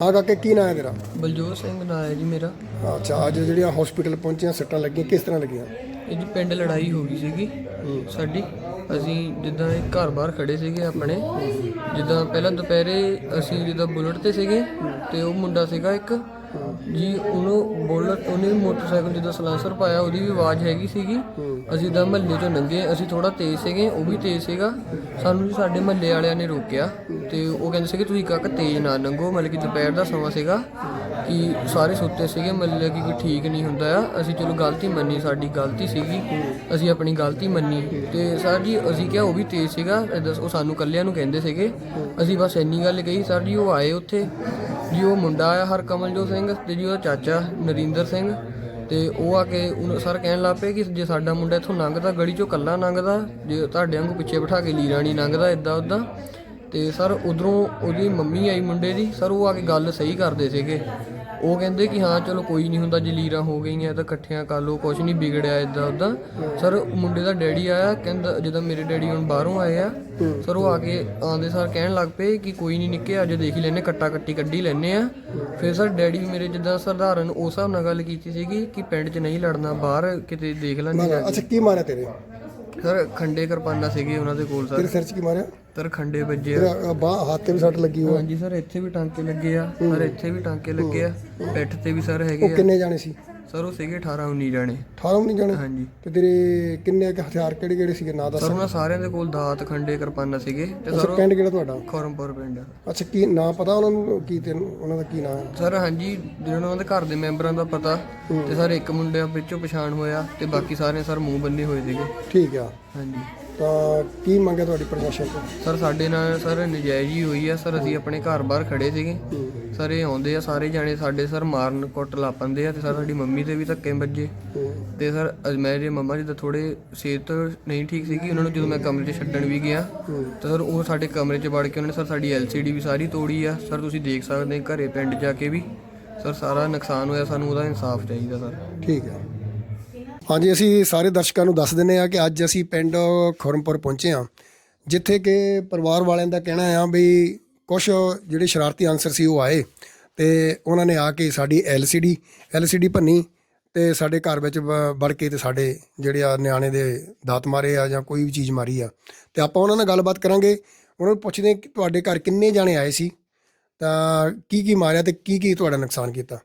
ਹਾਂ ਕਾਕੇ ਕੀ ਨਾਂ ਹੈ ਤੇਰਾ? ਬਲਜੋਤ ਸਿੰਘ ਨਾਂ ਹੈ ਜੀ ਮੇਰਾ। ਅੱਛਾ ਅੱਜ ਜਿਹੜੀਆਂ ਹਸਪੀਟਲ ਪਹੁੰਚੀਆਂ ਸੱਟਾਂ ਲੱਗੀਆਂ ਕਿਸ ਤਰ੍ਹਾਂ ਲੱਗੀਆਂ? ਇਹ ਜੀ ਪਿੰਡ ਲੜਾਈ ਹੋ ਗਈ ਸੀਗੀ। ਸਾਡੀ ਅਸੀਂ ਜਿੱਦਾਂ ਇਹ ਘਰ ਬਾਹਰ ਖੜੇ ਸੀਗੇ ਆਪਣੇ ਜਿੱਦਾਂ ਪਹਿਲਾਂ ਦੁਪਹਿਰੇ ਅਸੀਂ ਜਿੱਦਾਂ ਬੁਲਟ ਤੇ ਸੀਗੇ ਤੇ ਉਹ ਮੁੰਡਾ ਸੀਗਾ ਇੱਕ ਜੀ ਉਹਨੂੰ ਬੁਲਟ ਉਹਨੇ ਮੋਟਰਸਾਈਕਲ ਜਿੱਦਾਂ ਸਲਾਂਸਰ ਪਾਇਆ ਉਹਦੀ ਵੀ ਆਵਾਜ਼ ਹੈਗੀ ਸੀਗੀ। ਅਸੀਂ ਤਾਂ ਮਹੱਲੇ ਚੋਂ ਲੰਘੇ ਅਸੀਂ ਥੋੜਾ ਤੇਜ਼ ਸੀਗੇ ਉਹ ਵੀ ਤੇਜ਼ ਸੀਗਾ। ਸਾਨੂੰ ਜੀ ਸਾਡੇ ਮਹੱਲੇ ਵਾਲਿਆਂ ਨੇ ਰੋਕਿਆ ਤੇ ਉਹ ਕਹਿੰਦੇ ਸੀਗੇ ਤੁਸੀਂ ਕਾਕਾ ਤੇਜ਼ ਨਾ ਲੰਘੋ ਮਤਲਬ ਕਿ ਦੁਪਹਿਰ ਦਾ ਸਮਾਂ ਸੀਗਾ। ਕਿ ਸਾਰੇ ਸੁੱਤੇ ਸੀਗੇ, ਮਤਲਬ ਕਿ ਕੋਈ ਠੀਕ ਨਹੀਂ ਹੁੰਦਾ ਆ। ਅਸੀਂ ਚਲੋ ਗਲਤੀ ਮੰਨੀ, ਸਾਡੀ ਗਲਤੀ ਸੀਗੀ। ਅਸੀਂ ਆਪਣੀ ਗਲਤੀ ਮੰਨੀ ਤੇ ਸਰ ਜੀ, ਅਸੀਂ ਕਿਹਾ ਉਹ ਵੀ ਤੇਜ਼ ਸੀਗਾ ਏਦਾਂ ਉਹ ਸਾਨੂੰ ਕੱਲਿਆਂ ਨੂੰ ਕਹਿੰਦੇ ਸੀਗੇ। ਅਸੀਂ ਬਸ ਇੰਨੀ ਗੱਲ ਕਹੀ, ਸਰ ਜੀ, ਉਹ ਆਏ ਉੱਥੇ। ਜੀ, ਉਹ ਮੁੰਡਾ ਆਇਆ ਹਰਕਮਲਜੋਤ ਸਿੰਘ ਤੇ ਜੀ, ਉਹਦਾ ਚਾਚਾ ਨਰਿੰਦਰ ਸਿੰਘ ਤੇ ਉਹ ਆ ਕੇ ਉਹਨੂੰ ਸਰ ਕਹਿਣ ਲੱਗ ਪਏ ਕਿ ਜੇ ਸਾਡਾ ਮੁੰਡਾ ਇੱਥੋਂ ਲੰਘਦਾ, ਗਲੀ ਚੋਂ ਕੱਲਾ ਲੰਘਦਾ, ਜੇ ਤੁਹਾਡੇ ਵਾਂਗੂ ਪਿੱਛੇ ਬਿਠਾ ਕੇ ਲੀਰਾ ਨਹੀਂ ਲੰਘਦਾ ਇਦਾਂ ਉਦਾਂ ਤੇ ਸਰ ਉਧਰੋਂ ਉਹਦੀ ਮੰਮੀ ਆਈ ਮੁੰਡੇ ਦੀ, ਸਰ ਉਹ ਆ ਕੇ ਗੱਲ ਸਹੀ ਕਰਦੇ ਸੀਗੇ। ਉਹ ਕਹਿੰਦੇ ਕਿ ਹਾਂ, ਚਲੋ ਕੋਈ ਨਹੀਂ ਹੁੰਦਾ ਜਲੀਰਾਂ ਹੋ ਗਈਆਂ ਤਾਂ ਇਕੱਠਿਆਂ ਕਰ ਲਓ ਕੁਝ ਨਹੀਂ ਵਿਗੜਿਆ ਇਦਾਂ ਉਦਾਂ ਸਰ ਮੁੰਡੇ ਦਾ ਡੈਡੀ ਆਇਆ, ਕਹਿੰਦਾ ਜਦੋਂ ਮੇਰੇ ਡੈਡੀ ਹੁਣ ਬਾਹਰੋਂ ਆਏ ਆ, ਸਰ ਉਹ ਆ ਕੇ ਆਂਦੇ ਸਰ ਕਹਿਣ ਲੱਗ ਪਏ ਕਿ ਕੋਈ ਨਹੀਂ ਨਿੱਕੇ, ਅੱਜ ਦੇਖ ਹੀ ਲੈਨੇ ਕੱਟਾ ਕੱਟੀ ਕੱਢੀ ਲੈਨੇ ਆ। ਫਿਰ ਸਰ ਡੈਡੀ ਮੇਰੇ ਜਿੱਦਾਂ ਸਰਦਾਰਨ ਉਸ ਹਿਸਾਬ ਨਾਲ ਗੱਲ ਕੀਤੀ ਸੀਗੀ ਕਿ ਪਿੰਡ 'ਚ ਨਹੀਂ ਲੜਨਾ, ਬਾਹਰ ਕਿਤੇ ਦੇਖ ਲੈਣੇ ਅੱਛਾ, ਕੀ ਮਾਰਿਆ ਤੇਰੇ? ਸਰ ਖੰਡੇ ਕਿਰਪਾਨਾਂ ਸੀਗੇ ਉਹਨਾਂ ਦੇ ਕੋਲ ਸਰ। ਤੇਰੇ ਸਿਰ 'ਚ ਕੀ ਮਾਰਿਆ? ਸਰ ਖੰਡੇ ਵੱਜੇ ਆ। ਤੇਰਾ ਬਾਹ ਹੱਥ ਤੇ ਵੀ ਸੱਟ ਲੱਗੀ ਹੋਈ ਹਾਂਜੀ ਸਰ ਇੱਥੇ ਵੀ ਟਾਂਕੇ ਲੱਗੇ ਆ। ਸਰ ਇੱਥੇ ਵੀ ਟਾਂਕੇ ਲੱਗੇ ਆ। ਪਿੱਠ ਤੇ ਵੀ ਸਰ ਹੈਗੇ ਉਹ ਆ। ਕਿੰਨੇ ਜਾਣੇ ਸੀ? ਸਰ ਉਹ ਸੀਗੇ 18 19 ਜਾਣੇ। 18 ਨਹੀਂ ਜਾਣੇ? ਹਾਂਜੀ। ਤੇ ਤੇਰੇ ਕਿੰਨੇ ਕੁ ਹਥਿਆਰ ਕਿਹੜੇ ਕਿਹੜੇ ਸੀਗੇ? ਨਾਂ ਦੱਸ ਸਰ ਉਹਨਾਂ ਸਾਰਿਆਂ ਦੇ ਕੋਲ ਦਾਤ ਖੰਡੇ ਕਿਰਪਾਨਾਂ ਸੀਗੇ। ਤੇ ਸਰ ਅੱਛਾ ਪਿੰਡ ਕਿਹੜਾ ਤੁਹਾਡਾ? ਖੌਰਮਪੁਰ ਪਿੰਡ। ਅੱਛਾ ਕੀ ਨਾਂ ਪਤਾ ਉਹਨਾਂ ਨੂੰ? ਕੀ ਤੈਨੂੰ ਉਹਨਾਂ ਦਾ ਕੀ ਨਾਂ ਹੈ? ਸਰ ਹਾਂਜੀ ਜਿਹਨਾਂ ਉਹਨਾਂ ਦੇ ਘਰ ਦੇ ਮੈਂਬਰਾਂ ਦਾ ਪਤਾ। ਤੇ ਸਰ ਇੱਕ ਮੁੰਡੇ ਵਿੱਚੋਂ ਪਛਾਣ ਹੋਇਆ ਤੇ ਬਾਕੀ ਸਾਰੇ ਸਰ ਮੂੰਹ ਬੰਨੇ ਹੋਏ ਸੀਗੇ। ਠੀਕ ਆ। ਹਾਂਜੀ। ਤਾਂ ਕੀ ਮੰਗਿਆ ਤੁਹਾਡੀ ਪ੍ਰਸ਼ਾਸਨ ਤੋਂ? ਸਰ ਸਾਡੇ ਨਾਲ ਸਰ ਨਜਾਇਜ਼ ਹੀ ਹੋਈ ਆ। ਸਰ ਅਸੀਂ ਆਪਣੇ ਘਰ ਬਾਹਰ ਖੜੇ ਸੀਗੇ। ਸਰ ਇਹ ਆਉਂਦੇ ਆ ਸਾਰੇ ਜਾਣੇ। ਸਾਡੇ ਸਰ ਮਾਰਨ ਕੁੱਟ ਲਾਪੰਦੇ ਆ ਤੇ ਸਰ ਸਾਡੀ ਮੰਮੀ ਤੇ ਵੀ ਧੱਕੇ ਵੱਜੇ। ਤੇ ਸਰ ਅੱਜ ਮੈਂ ਜੇ ਮੰਮਾ ਜੀ ਦਾ ਥੋੜੇ ਸਿਹਤ ਨਹੀਂ ਠੀਕ ਸੀਗੀ ਉਹਨਾਂ ਨੂੰ ਜਦੋਂ ਮੈਂ ਕਮਰੇ 'ਚ ਛੱਡਣ ਵੀ ਗਿਆ ਤਾਂ ਸਰ ਉਹ ਸਾਡੇ ਕਮਰੇ 'ਚ ਵੜ ਕੇ ਉਹਨਾਂ ਨੇ ਸਰ ਸਾਡੀ LCD ਵੀ ਸਾਰੀ ਤੋੜੀ ਆ। ਸਰ ਤੁਸੀਂ ਦੇਖ ਸਕਦੇ ਘਰੇ ਪਿੰਡ ਜਾ ਕੇ ਵੀ। ਸਰ ਸਾਰਾ ਨੁਕਸਾਨ ਹੋਇਆ। ਸਾਨੂੰ ਉਹਦਾ ਇਨਸਾਫ ਚਾਹੀਦਾ ਸਰ। ਠੀਕ ਹੈ ਹਾਂਜੀ, ਅਸੀਂ ਸਾਰੇ ਦਰਸ਼ਕਾਂ ਨੂੰ ਦੱਸ ਦਿੰਨੇ ਆ ਕਿ ਅੱਜ ਅਸੀਂ ਪਿੰਡ ਖੁਰਮਪੁਰ ਪਹੁੰਚੇ ਆ ਜਿੱਥੇ ਕਿ ਪਰਿਵਾਰ ਵਾਲਿਆਂ ਦਾ ਕਹਿਣਾ ਆ ਵੀ ਕੁਝ ਜਿਹੜੇ ਸ਼ਰਾਰਤੀ ਅਨਸਰ ਸੀ ਉਹ ਆਏ ਤੇ ਉਹਨਾਂ ਨੇ ਆ ਕੇ ਸਾਡੀ LCD LCD ਭੰਨੀ ਤੇ ਸਾਡੇ ਘਰ ਵਿੱਚ ਵ- ਵੜ ਕੇ ਤੇ ਸਾਡੇ ਜਿਹੜੇ ਆ ਨਿਆਣੇ ਦੇ ਦਾਤ ਮਾਰੇ ਆ ਜਾਂ ਕੋਈ ਵੀ ਚੀਜ਼ ਮਾਰੀ ਆ। ਤੇ ਆਪਾਂ ਉਹਨਾਂ ਨਾਲ ਗੱਲਬਾਤ ਕਰਾਂਗੇ, ਉਹਨਾਂ ਨੂੰ ਪੁੱਛਦੇ ਕਿ ਤੁਹਾਡੇ ਘਰ ਕਿੰਨੇ ਜਾਣੇ ਆਏ ਸੀ, ਤਾਂ ਕੀ ਕੀ ਮਾਰਿਆ ਤੇ ਕੀ ਕੀ ਤੁਹਾਡਾ ਨੁਕਸਾਨ ਕੀਤਾ?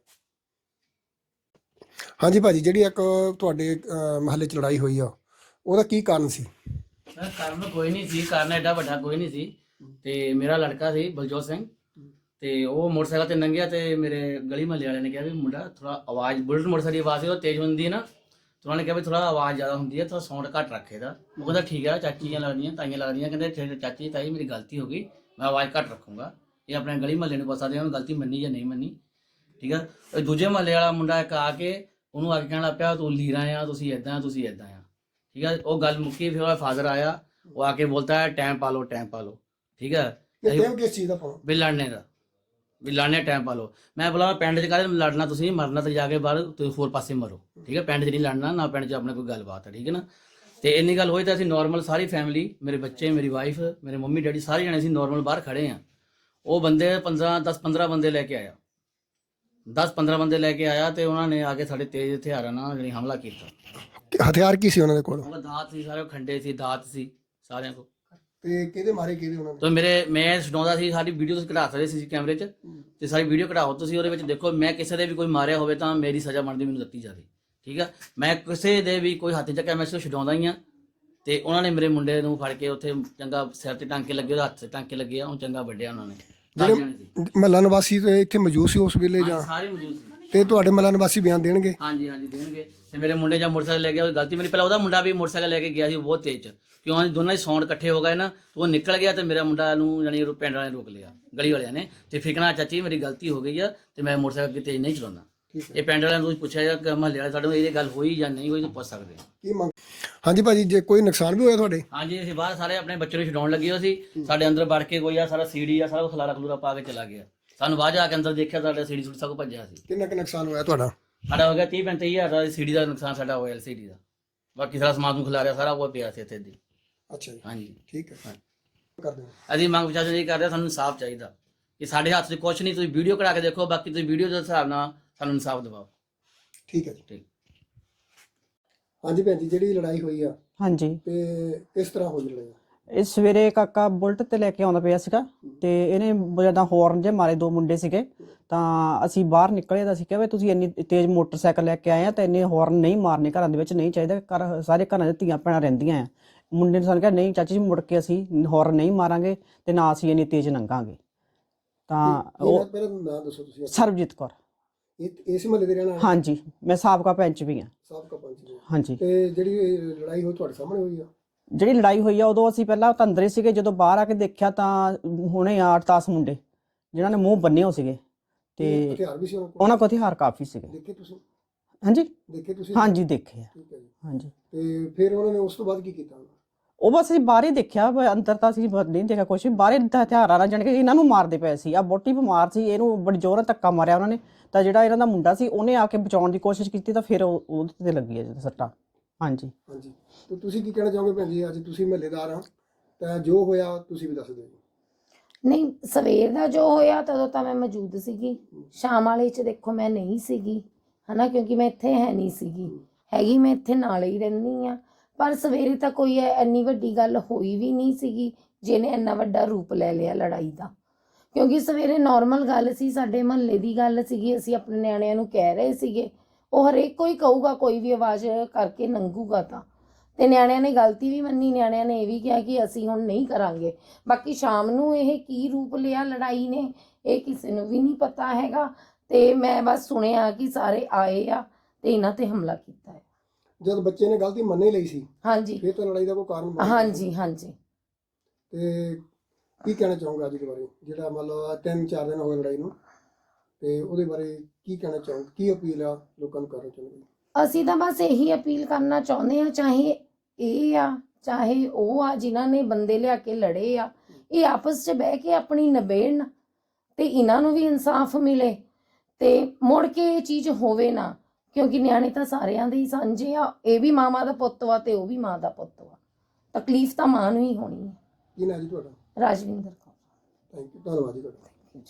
ਹਾਂਜੀ ਭਾਜੀ, ਜਿਹੜੀ ਇੱਕ ਤੁਹਾਡੇ ਮਹੱਲੇ 'ਚ ਲੜਾਈ ਹੋਈ ਆ, ਉਹਦਾ ਕੀ ਕਾਰਨ ਸੀ? ਸਰ, ਕਾਰਨ ਕੋਈ ਨਹੀਂ ਸੀ, ਕਾਰਨ ਐਡਾ ਵੱਡਾ ਕੋਈ ਨਹੀਂ ਸੀ। ਤੇ ਮੇਰਾ ਲੜਕਾ ਸੀ, ਬਲਜੋਤ ਸਿੰਘ। ਤੇ ਉਹ ਮੋਟਰਸਾਈਕਲ ਤੇ ਲੰਘਿਆ ਤੇ ਮੇਰੇ ਗਲੀ ਮਹੱਲੇ ਵਾਲਿਆਂ ਨੇ ਕਿਹਾ ਵੀ ਮੁੰਡਾ ਥੋੜਾ ਆਵਾਜ਼, ਬੁਲਟ ਮੋਟਰਸਾਈਕਲ ਦੀ ਆਵਾਜ਼ ਸੀ, ਉਹ ਤੇਜ਼ ਹੁੰਦੀ ਹੈ ਨਾ। ਤੇ ਉਹਨਾਂ ਨੇ ਕਿਹਾ ਵੀ ਥੋੜਾ ਆਵਾਜ਼ ਜ਼ਿਆਦਾ ਹੁੰਦੀ ਹੈ ਥੋੜਾ ਸਾਊਂਡ ਘੱਟ ਰੱਖੇ ਦਾ। ਉਹ ਕਹਿੰਦਾ ਠੀਕ ਹੈ ਚਾਚੀਆਂ ਲੱਗਦੀਆਂ, ਤਾਈਆਂ ਲੱਗਦੀਆਂ, ਕਹਿੰਦੇ ਠੀਕ- ਚਾਚੀ, ਤਾਈ ਮੇਰੀ ਗਲਤੀ ਹੋ ਗਈ, ਮੈਂ ਆਵਾਜ਼ ਘੱਟ ਰੱਖੂੰਗਾ। ਇਹ ਆਪਣੇ ਗਲੀ ਮਹੱਲੇ ਨੂੰ ਪਤਾ ਦੇ ਗਲਤੀ ਮੰਨੀ ਜਾਂ ਨਹੀਂ ਮੰਨੀ। ਠੀਕ ਹੈ ਉਹ ਦੂਜੇ ਮਹੱਲੇ ਵਾਲਾ ਮੁੰਡਾ ਇੱਕ ਆ ਕੇ ਉਹਨੂੰ ਆ ਕੇ ਕਹਿਣ ਲੱਗ ਪਿਆ ਤੂੰ ਲੀਰਾ ਆ ਤੁਸੀਂ ਇਦਾਂ ਤੁਸੀਂ ਇਦਾਂ ਆ। ਠੀਕ ਹੈ ਉਹ ਗੱਲ ਮੁੱਕੀ ਫਿਰ ਉਹਦਾ ਫਾਦਰ ਆਇਆ ਉਹ ਆ ਕੇ ਬੋਲਤਾ ਹੈ ਟਾਈਮ ਪਾ ਲਓ ਟਾਈਮ ਪਾ ਲਓ। ਠੀਕ ਇਹ ਟਾਈਮ ਕਿਸ ਚੀਜ਼ ਦਾ ਪਾਉਣਾ? ਵੀ ਲੜਨੇ ਦਾ। ਵੀ ਲੜਨੇ ਟਾਈਮ ਪਾ ਲਓ। ਮੈਂ ਬੋਲਾ ਪਿੰਡ 'ਚ ਕਾਹਦੇ ਲੜਨਾ ਤੁਸੀਂ? ਮਰਨਾ ਤੇ ਜਾ ਕੇ ਬਾਹਰ ਤੁਸੀਂ ਹੋਰ ਪਾਸੇ ਮਰੋ। ਠੀਕ ਹੈ ਪਿੰਡ 'ਚ ਨਹੀਂ ਲੜਨਾ ਨਾ ਪਿੰਡ 'ਚ ਆਪਣੇ ਕੋਈ ਗੱਲਬਾਤ ਹੈ ਠੀਕ ਹੈ ਨਾ? ਤੇ ਇੰਨੀ ਗੱਲ ਹੋਈ ਤਾਂ ਅਸੀਂ ਨਾਰਮਲ ਸਾਰੀ ਫੈਮਿਲੀ ਮੇਰੇ ਬੱਚੇ ਮੇਰੀ ਵਾਈਫ ਮੇਰੇ ਮੰਮੀ ਡੈਡੀ ਸਾਰੇ ਜਣੇ ਅਸੀਂ ਨਾਰਮਲ ਬਾਹਰ ਖੜੇ ਆ। ਉਹ ਬੰਦੇ 15 10 15 ਬੰਦੇ ਲੈ ਕੇ ਆਇਆ 10 15 ਬੰਦੇ ਲੈ ਕੇ ਆਇਆ ਤੇ ਉਹਨਾਂ ਨੇ ਆ ਕੇ ਸਾਡੇ ਤੇਜ਼ ਹਥਿਆਰਾਂ ਨਾਲ ਜਿਹੜੀ ਹਮਲਾ ਕੀਤਾ। ਕਿ ਹਥਿਆਰ ਕੀ ਸੀ ਉਹਨਾਂ ਦੇ ਕੋਲ? ਉਹ ਦਾਤ ਸੀ ਸਾਰੇ ਖੰਡੇ ਸੀ ਦਾਤ ਸੀ ਸਾਰਿਆਂ ਕੋਲ। ਤੇ ਕਿਹਦੇ ਮਾਰੇ ਕਿਹਦੇ ਉਹਨਾਂ ਨੇ ਤੇ ਮੇਰੇ ਮੈਂ ਸੁਣਾਉਂਦਾ ਸੀ ਸਾਡੀ ਵੀਡੀਓ ਤੁਸੀਂ ਕਢਾ ਸਕਦੇ ਸੀ ਕੈਮਰੇ 'ਚ। ਤੇ ਸਾਰੀ ਵੀਡੀਓ ਕਢਾਓ ਤੁਸੀਂ ਉਹਦੇ ਵਿੱਚ ਦੇਖੋ ਮੈਂ ਕਿਸੇ ਦੇ ਵੀ ਕੋਈ ਮਾਰਿਆ ਹੋਵੇ ਤਾਂ ਮੇਰੀ ਸਜ਼ਾ ਬਣਦੀ ਮੈਨੂੰ ਦਿੱਤੀ ਜਾਵੇ। ਠੀਕ ਆ? ਮੈਂ ਕਿਸੇ ਦੇ ਵੀ ਕੋਈ ਹੱਥ ਚੱਕਿਆ ਮੈਂ ਸਿਰਫ ਛਡਾਉਂਦਾ ਹੀ ਆ। ਤੇ ਉਹਨਾਂ ਨੇ ਮੇਰੇ ਮੁੰਡੇ ਨੂੰ ਫੜ ਕੇ ਉੱਥੇ ਚੰਗਾ ਸਿਰ ਤੇ ਟਾਂਕੇ ਲੱਗੇ ਉਹਦੇ ਹੱਥ ਤੇ ਟਾਂਕੇ ਲੱਗੇ ਆ ਉਹ ਚੰਗਾ ਵੱਡਿਆ ਉਹਨਾਂ ਨੇ। ਸੀ ਮਹੱਲਾ ਨਿਵਾਸੀ ਤੇ ਇੱਥੇ ਮੌਜੂਦ ਸੀ ਉਸ ਵੇਲੇ ਜਾਂ? ਸਾਰੇ ਮੌਜੂਦ ਸੀ। ਤੇ ਤੁਹਾਡੇ ਮਹੱਲਾ ਨਿਵਾਸੀ ਬਿਆਨ ਦੇਣਗੇ? ਹਾਂਜੀ ਹਾਂਜੀ ਦੇਣਗੇ। ਤੇ ਮੇਰੇ ਮੁੰਡੇ ਜਾਂ ਮੋਟਰਸਾਈਕਲ ਲੈ ਗਿਆ ਉਹ ਗਲਤੀ ਮੇਰੀ। ਪਹਿਲਾਂ ਉਹਦਾ ਮੁੰਡਾ ਵੀ ਮੋਟਰਸਾਈਕਲ ਲੈ ਕੇ ਗਿਆ ਸੀ ਉਹ ਬਹੁਤ ਤੇਜ਼ ਚ। ਕਿਉਂ? ਦੋਨਾਂ ਹੀ ਸੌਂਡ ਇਕੱਠੇ ਹੋ ਗਏ ਨਾ ਤੇ ਉਹ ਨਿਕਲ ਗਿਆ ਤੇ ਮੇਰਾ ਮੁੰਡਾ ਨੂੰ ਜਾਨੀ ਪਿੰਡ ਵਾਲਿਆਂ ਨੇ ਰੋਕ ਲਿਆ ਗਲੀ ਵਾਲਿਆਂ ਨੇ। ਤੇ ਫਿਕਣਾ ਚਾਚੀ ਮੇਰੀ ਗਲਤੀ ਹੋ ਗਈ ਆ ਤੇ ਮੈਂ ਮੋਟਰਸਾਈਕਲ ਅੱਗੇ ਤੇਜ਼ ਨਹੀਂ ਚਲਾਉਣਾ ਠੀਕ ਇਹ ਪਿੰਡ ਵਾਲਿਆਂ ਨੂੰ ਪੁੱਛਿਆ ਜਾਂ ਕਿ ਮਹੱਲੇ ਵਾਲੇ ਸਾਡੇ ਨੂੰ ਇਹ ਗੱਲ ਹੋਈ ਜਾਂ ਨਹੀਂ ਹੋਈ ਤਾਂ ਪੁੱਛ ਸਕਦੇ ਆ ਕੀ ਮੰਗ ਹਾਂਜੀ ਭਾਜੀ ਜੇ ਕੋਈ ਨੁਕਸਾਨ ਵੀ ਹੋਇਆ ਤੁਹਾਡੇ? ਹਾਂਜੀ ਅਸੀਂ ਬਾਹਰ ਸਾਰੇ ਆਪਣੇ ਬੱਚੇ ਨੂੰ ਛਡਾਉਣ ਲੱਗੇ ਸੀ। ਸਾਡੇ ਅੰਦਰ ਵੜ ਕੇ ਕੋਈ ਆ ਸਾਰਾ ਸੀੜੀ ਆ ਸਾਰਾ ਖਲਾਰਾ ਖਲੂਰਾ ਪਾ ਕੇ ਚਲਾ ਗਿਆ। ਸਾਨੂੰ ਬਾਹਰ ਜਾ ਕੇ ਅੰਦਰ ਦੇਖਿਆ ਸਾਡਾ ਸੀੜੀ ਸੁੱਟ ਸਭ ਭੱਜਿਆ ਸੀ। ਕਿੰਨਾ ਕੁ ਨੁਕਸਾਨ ਹੋਇਆ ਤੁਹਾਡਾ? ਸਾਡਾ ਹੋ ਗਿਆ 30 35 ਹਜ਼ਾਰ ਦਾ ਸੀੜੀ ਦਾ ਨੁਕਸਾਨ ਸਾਡਾ ਹੋਇਆ ਸੀੜੀ ਦਾ। ਬਾਕੀ ਸਾਰਾ ਸਮਾਨ ਨੂੰ ਖਿਲਾਰਿਆ ਸਾਰਾ ਉਹ ਪਿਆ ਸੀ ਇੱਥੇ ਦੀ ਅੱਛਾ ਜੀ। ਹਾਂਜੀ। ਠੀਕ ਹੈ। ਕਰ ਦਿਓ ਅਸੀਂ ਮੰਗ ਪ੍ਰਸ਼ਾਸਨ ਇਹ ਕਰਦੇ ਸਾਨੂੰ ਇਨਸਾਫ ਚਾਹੀਦਾ। ਕਿ ਸਾਡੇ ਹੱਥ 'ਚ ਕੁਝ ਨਹੀਂ ਤੁਸੀਂ ਵੀਡੀਓ ਕਢਾ ਕੇ ਦੇਖੋ ਬਾਕੀ ਤੁਸੀਂ ਵੀਡੀਓ ਦੇ ਹਿਸਾਬ ਨਾਲ ਸਾਨੂੰ ਇਨਸਾਫ ਦਿਵਾਓ ਠੀਕ ਹੈ ਜੀ। ਠੀਕ। ਹਾਂਜੀ ਭੈਣ ਜੀ ਜਿਹੜੀ ਲੜਾਈ ਹੋਈ ਆ ਹਾਂਜੀ। ਤੇ ਕਿਸ ਤਰ੍ਹਾਂ ਹੋਈ ਲੜਾਈ ਇਹ ਸਵੇਰੇ ਕਾਕਾ ਬੁਲਟ ਤੇ ਲੈ ਕੇ ਆਉਂਦਾ ਪਿਆ ਸੀਗਾ ਤੇ ਇਹਨੇ ਜਦੋਂ ਹਾਰਨ ਜੇ ਮਾਰੇ ਦੋ ਮੁੰਡੇ ਸੀਗੇ ਤਾਂ ਅਸੀਂ ਬਾਹਰ ਨਿਕਲੇ ਤਾਂ ਅਸੀਂ ਕਿਹਾ ਵੀ ਤੁਸੀਂ ਇੰਨੀ ਤੇਜ਼ ਮੋਟਰਸਾਈਕਲ ਲੈ ਕੇ ਆਏ ਆ ਤਾਂ ਇੰਨੇ ਹਾਰਨ ਨਹੀਂ ਮਾਰਨੇ ਘਰਾਂ ਦੇ ਵਿੱਚ ਨਹੀਂ ਚਾਹੀਦਾ ਘਰ ਸਾਰੇ ਘਰਾਂ 'ਚ ਧੀਆਂ ਭੈਣਾਂ ਰਹਿੰਦੀਆਂ ਆ। ਮੁੰਡੇ ਨੇ ਸਾਨੂੰ ਕਿਹਾ ਨਹੀਂ ਚਾਚੀ ਜੀ ਮੁੜ ਕੇ ਅਸੀਂ ਹਾਰਨ ਨਹੀਂ ਮਾਰਾਂਗੇ ਤੇ ਨਾ ਅਸੀਂ ਇੰਨੀ ਤੇਜ਼ ਲੰਘਾਂਗੇ। ਤਾਂ ਉਹ ਨਾਮ ਦੱਸੋ ਤੁਸੀਂ ਸਰਬਜੀਤ ਕੌਰ। ਇਹ ਇਸ ਮਹੱਲੇ ਦੇ ਰਹਿਣਾ ਹਾਂਜੀ ਮੈਂ ਸਾਬਕਾ ਪੈਂਚ ਵੀ ਆ ਸਾਬਕਾ ਪੰਚ ਜੀ ਹਾਂਜੀ। ਤੇ ਜਿਹੜੀ ਇਹ ਲੜਾਈ ਹੋਈ ਤੁਹਾਡੇ ਸਾਹਮਣੇ ਹੋਈ ਆ? ਜਿਹੜੀ ਲੜਾਈ ਹੋਈ ਆ ਉਦੋਂ ਅਸੀਂ ਪਹਿਲਾਂ ਤਾਂ ਅੰਦਰ ਹੀ ਸੀਗੇ ਜਦੋਂ ਬਾਹਰ ਆ ਕੇ ਦੇਖਿਆ ਤਾਂ ਹੁਣੇ 8-10 ਮੁੰਡੇ ਜਿਨ੍ਹਾਂ ਨੇ ਮੂੰਹ ਬੰਨੇ ਹੋ ਸੀਗੇ। ਤੇ ਹਥਿਆਰ ਵੀ ਸੀ ਉਹਨਾਂ ਕੋਲ? ਉਹਨਾਂ ਕੋਲ ਹਥਿਆਰ ਕਾਫੀ ਸੀਗੇ। ਦੇਖੇ ਤੁਸੀਂ? ਹਾਂਜੀ। ਦੇਖੇ ਤੁਸੀਂ? ਹਾਂਜੀ ਦੇਖੇ ਆ। ਠੀਕ ਹੈ ਜੀ। ਹਾਂਜੀ। ਤੇ ਫਿਰ ਉਹਨਾਂ ਨੇ ਉਸ ਤੋਂ ਬਾਅਦ ਕੀ ਕੀਤਾ? ਉਹ ਬਸ ਅਸੀਂ ਬਾਹਰ ਹੀ ਦੇਖਿਆ ਅੰਦਰ ਤਾਂ ਅਸੀਂ ਨਹੀਂ ਦੇਖਿਆ ਵੀ। ਬਾਹਰ ਹੀ ਹਥਿਆਰਾਂ ਨਾਲ ਜਾਣ ਕੇ ਇਹਨਾਂ ਨੂੰ ਮਾਰਦੇ ਪਏ ਸੀ। ਆ ਬੋਟੀ ਬਿਮਾਰ ਸੀ ਇਹਨੂੰ ਬੜੀ ਜ਼ੋਰ ਨਾਲ ਧੱਕਾ ਮਾਰਿਆ ਉਹਨਾਂ ਨੇ। ਤਾਂ ਜਿਹੜਾ ਇਹਨਾਂ ਦਾ ਮੁੰਡਾ ਸੀ ਉਹਨੇ ਆ ਕੇ ਬਚਾਉਣ ਦੀ ਕੋਸ਼ਿਸ਼ ਕੀਤੀ ਤਾਂ ਫਿਰ ਉਹ ਉਹਦੇ ਤੇ ਲੱਗੀ ਹੈ ਸੱਟਾਂ। ਹਾਂਜੀ। ਹਾਂਜੀ। ਤੇ ਤੁਸੀਂ ਕੀ ਕਹਿਣਾ ਚਾਹੋਗੇ ਭੈਣ ਜੀ? ਅੱਜ ਤੁਸੀਂ ਮਹੱਲੇਦਾਰ ਆ ਤਾਂ ਜੋ ਹੋਇਆ ਤੁਸੀਂ ਵੀ ਦੱਸ ਦਿਓ ਜੀ। ਨਹੀਂ ਸਵੇਰ ਦਾ ਜੋ ਹੋਇਆ ਤਦੋਂ ਤਾਂ ਮੈਂ ਮੌਜੂਦ ਸੀਗੀ। ਸ਼ਾਮ ਵਾਲੇ ਚ ਦੇਖੋ ਮੈਂ ਨਹੀਂ ਸੀਗੀ ਹਨਾ? ਕਿਉਂਕਿ ਮੈਂ ਇੱਥੇ ਹੈ ਨਹੀਂ ਸੀਗੀ। ਹੈਗੀ ਮੈਂ ਇੱਥੇ ਨਾਲ ਹੀ ਰਹਿੰਦੀ ਆ। ਪਰ ਸਵੇਰੇ ਤਾਂ ਕੋਈ ਐ- ਇੰਨੀ ਵੱਡੀ ਗੱਲ ਹੋਈ ਵੀ ਨਹੀਂ ਸੀਗੀ ਜਿਹਨੇ ਇੰਨਾ ਵੱਡਾ ਰੂਪ ਲੈ ਲਿਆ ਲੜਾਈ ਦਾ। ਕਿਉਂਕਿ ਸਵੇਰੇ ਨਾਰਮਲ ਗੱਲ ਸੀ, ਸਾਡੇ ਮਹੱਲੇ ਦੀ ਗੱਲ ਸੀਗੀ, ਅਸੀਂ ਆਪਣੇ ਨਿਆਣਿਆਂ ਨੂੰ ਕਹਿ ਰਹੇ ਸੀਗੇ। ਉਹ ਹਰੇਕ ਕੋਈ ਕਹੂਗਾ, ਕੋਈ ਵੀ ਆਵਾਜ਼ ਕਰਕੇ ਨੰਗੂਗਾ ਤਾਂ। ਤੇ ਨਿਆਣਿਆਂ ਨੇ ਗਲਤੀ ਵੀ ਮੰਨੀ, ਨਿਆਣਿਆਂ ਨੇ ਇਹ ਵੀ ਕਿਹਾ ਕਿ ਅਸੀਂ ਹੁਣ ਨਹੀਂ ਕਰਾਂਗੇ। ਬਾਕੀ ਸ਼ਾਮ ਨੂੰ ਇਹ ਕੀ ਰੂਪ ਲਿਆ ਲੜਾਈ ਨੇ, ਇਹ ਕਿਸੇ ਨੂੰ ਵੀ ਨਹੀਂ ਪਤਾ ਹੈਗਾ। ਤੇ ਮੈਂ ਬਸ ਸੁਣਿਆ ਕਿ ਸਾਰੇ ਆਏ ਆ ਤੇ ਇਹਨਾਂ ਤੇ ਹਮਲਾ ਕੀਤਾ ਹੈ। ਜਦ ਬੱਚੇ ਨੇ ਗਲਤੀ ਮੰਨ ਲਈ ਸੀ ਹਾਂਜੀ। ਫਿਰ ਤਾਂ ਲੜਾਈ ਦਾ ਕੋਈ ਕਾਰਨ ਬਣ ਹਾਂਜੀ ਹਾਂਜੀ। ਤੇ ਕੀ ਕਹਿਣਾ ਚਾਹੋਗੇ ਅੱਜ ਦੇ ਬਾਰੇ? ਜਿਹੜਾ ਮਤਲਬ ਤਿੰਨ ਚਾਰ ਦਿਨ ਹੋ ਗਏ ਲੜਾਈ ਨੂੰ ਤੇ ਉਹਦੇ ਬਾਰੇ ਕੀ ਕਹਿਣਾ ਚਾਹੋਗੇ? ਕੀ ਅਪੀਲ ਆ ਲੋਕਾਂ ਨੂੰ ਕਰਨਾ ਚਾਹੁੰਦੇ ਅਸੀਂ ਤਾਂ ਬਸ ਇਹੀ ਅਪੀਲ ਕਰਨਾ ਚਾਹੁੰਦੇ ਆ ਚਾਹੇ ਇਹ ਆ ਚਾਹੇ ਉਹ ਆ ਜਿਨ੍ਹਾਂ ਨੇ ਬੰਦੇ ਲਿਆ ਕੇ ਲੜੇ ਆ ਇਹ ਆਪਸ 'ਚ ਬਹਿ ਕੇ ਆਪਣੀ ਨਿਬੇੜਨ ਤੇ ਇਹਨਾਂ ਨੂੰ ਵੀ ਇਨਸਾਫ ਮਿਲੇ ਤੇ ਮੁੜ ਕੇ ਇਹ ਚੀਜ਼ ਹੋਵੇ ਨਾ ਕਿਉਂਕਿ ਨਿਆਣੇ ਤਾਂ ਸਾਰਿਆਂ ਦੇ ਹੀ ਸਾਂਝੇ ਆ ਇਹ ਵੀ ਮਾਮਾ ਦਾ ਪੁੱਤ ਵਾ ਤੇ ਉਹ ਵੀ ਮਾਂ ਦਾ ਪੁੱਤ ਵਾ। ਤਕਲੀਫ ਤਾਂ ਮਾਂ ਨੂੰ ਹੀ ਹੋਣੀ ਹੈ। ਕੀ ਨਾ ਜੀ ਤੁਹਾਡਾ? ਰਾਜਵਿੰਦਰ ਕੌਰ। ਥੈਂਕ ਯੂ ਧੰਨਵਾਦ ਜੀ ਤੁਹਾਡਾ। ਜੀ।